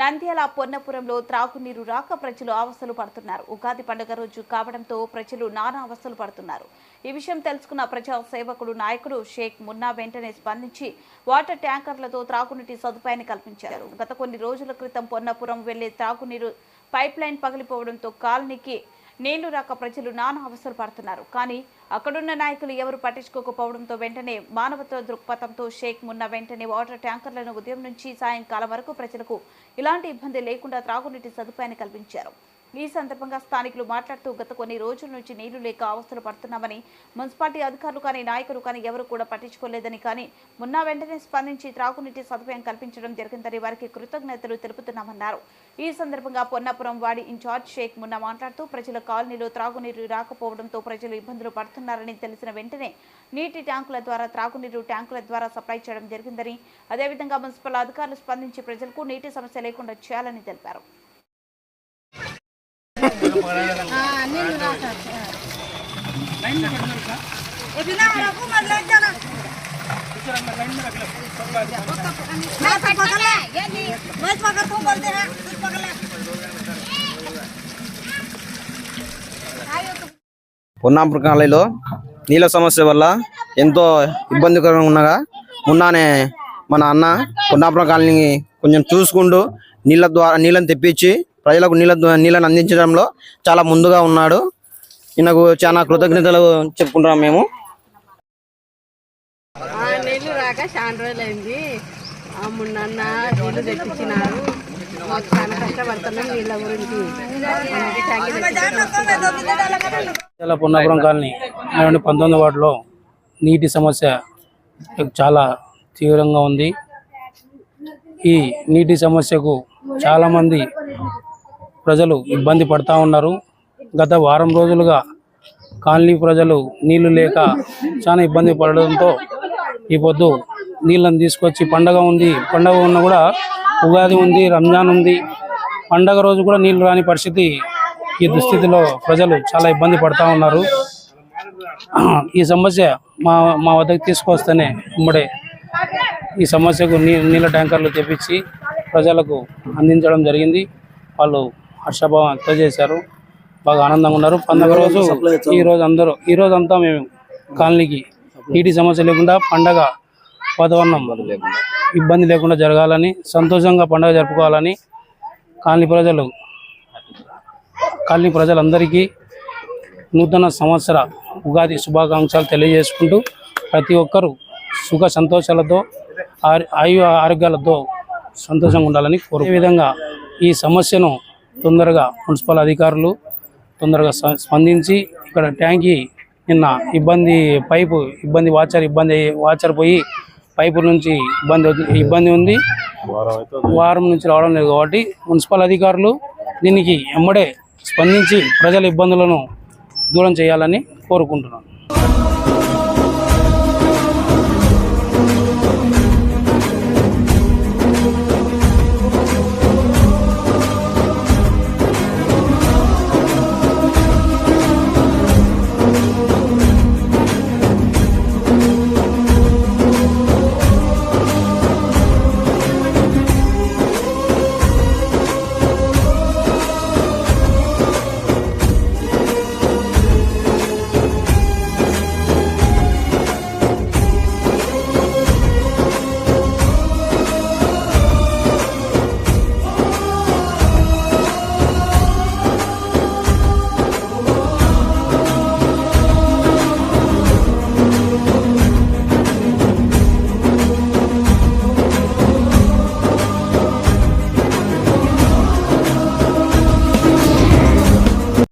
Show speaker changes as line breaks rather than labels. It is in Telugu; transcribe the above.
నంద్యాల పొన్నపురంలో త్రాగునీరు రాక ప్రజలు అవస్థలు పడుతున్నారు. ఉగాది పండుగ రోజు కావడంతో ప్రజలు నానా అవస్థలు పడుతున్నారు. ఈ విషయం తెలుసుకున్న ప్రజా సేవకుడు నాయకుడు షేక్ మున్నా వెంటనే స్పందించి వాటర్ ట్యాంకర్లతో త్రాగునీటి సదుపాయాన్ని కల్పించారు. గత కొన్ని రోజుల క్రితం పొన్నపురం వెళ్ళే త్రాగునీరు పైప్ లైన్ పగిలిపోవడంతో కాలనీకి నీళ్ళు రాక ప్రజలు నానా అవసరం పడుతున్నారు. కానీ అక్కడున్న నాయకులు ఎవరు పట్టించుకోకపోవడంతో వెంటనే మానవత్వ దృక్పథంతో షేక్ మున్న వెంటనే వాటర్ ట్యాంకర్లను ఉదయం నుంచి సాయంకాలం వరకు ప్రజలకు ఇలాంటి ఇబ్బంది లేకుండా త్రాగునీటి సదుపాయాన్ని కల్పించారు. ఈ సందర్భంగా స్థానికులు మాట్లాడుతూ గత కొన్ని రోజుల నుంచి నీళ్ళు లేక అవస్థలు పడుతున్నామని మున్సిపాలిటీ అధికారులు కానీ నాయకులు కానీ ఎవరు కూడా పట్టించుకోలేదని కానీ మొన్న వెంటనే స్పందించి త్రాగునీటి సదుపాయం కల్పించడం జరిగిందని వారికి కృతజ్ఞతలు తెలుపుతున్నామన్నారు. ఈ సందర్భంగా పొన్నాపురం వాడి ఇన్ఛార్జ్ షేక్ మున్నా మాట్లాడుతూ ప్రజల కాలనీలో త్రాగునీరు రాకపోవడంతో ప్రజలు ఇబ్బందులు పడుతున్నారని తెలిసిన వెంటనే నీటి ట్యాంకుల ద్వారా త్రాగునీరు ట్యాంకుల ద్వారా సప్లై చేయడం జరిగిందని అదేవిధంగా మున్సిపల్ అధికారులు స్పందించి ప్రజలకు నీటి సమస్య లేకుండా చేయాలని తెలిపారు.
పొన్నాపురం కాలనీలో నీళ్ళ సమస్య వల్ల ఎంతో ఇబ్బందికరంగా ఉండగా ఉన్నానే మన అన్న పొన్నాపురం కాలనీ కొంచెం చూసుకుంటూ నీళ్ళ ద్వారా నీళ్ళని తెప్పించి ప్రజలకు నీళ్ళ నీళ్ళని అందించడంలో చాలా ముందుగా ఉన్నాడు. ఈయనకు చాలా కృతజ్ఞతలు చెప్పుకుంటున్నాం మేము.
ఆ నీళ్ళు రాక చాలా రోజులైంది. ఆ మొన్న నీళ్ళు తెప్పించినారు. మాకు చాలా కష్టపడుతున్నాం నీళ్ళ గురించి. అందుకే థ్యాంక్ యూ
చాలా పొన్నాపురం కాలనీ అనేటువంటి పంతొమ్మిది వార్డులో నీటి సమస్య చాలా తీవ్రంగా ఉంది. ఈ నీటి సమస్యకు చాలామంది ప్రజలు ఇబ్బంది పడతా ఉన్నారు. గత వారం రోజులుగా కాలనీ ప్రజలు నీళ్ళు లేక చాలా ఇబ్బంది పడడంతో ఈ పొద్దు నీళ్ళని తీసుకొచ్చి పండగ ఉంది. పండగ ఉన్న కూడా ఉగాది ఉంది రంజాన్ ఉంది. పండగ రోజు కూడా నీళ్ళు రాని పరిస్థితి ఈ దుస్థితిలో ప్రజలు చాలా ఇబ్బంది పడతా ఉన్నారు. ఈ సమస్య మా మా వద్దకు తీసుకొస్తేనే ఉమ్మడే ఈ సమస్యకు నీ నీళ్ళ ట్యాంకర్లు తెప్పించి ప్రజలకు అందించడం జరిగింది. వాళ్ళు హర్షభావం వ్యక్తం చేశారు. బాగా ఆనందంగా ఉన్నారు. పండగ రోజు ఈ రోజు అందరూ ఈ రోజు అంతా మేము కాలనీకి నీటి సమస్య లేకుండా పండగ వాతావరణం ఇబ్బంది లేకుండా జరగాలని సంతోషంగా పండగ జరుపుకోవాలని కాలనీ ప్రజలు కాలనీ ప్రజలందరికీ నూతన సంవత్సర ఉగాది శుభాకాంక్షలు తెలియజేసుకుంటూ ప్రతి ఒక్కరూ సుఖ సంతోషాలతో ఆయు ఆరోగ్యాలతో సంతోషంగా ఉండాలని కోరు విధంగా ఈ సమస్యను తొందరగా మున్సిపల్ అధికారులు తొందరగా స్పందించి ఇక్కడ ట్యాంకీ నిన్న ఇబ్బంది పైపు ఇబ్బంది వాచర్ ఇబ్బంది వాచర్ పోయి పైపు నుంచి ఇబ్బంది ఇబ్బంది ఉంది. వారం నుంచి రావడం లేదు కాబట్టి మున్సిపల్ అధికారులు దీనికి ఎమ్మడే స్పందించి ప్రజల ఇబ్బందులను దూరం చేయాలని కోరుకుంటున్నాను.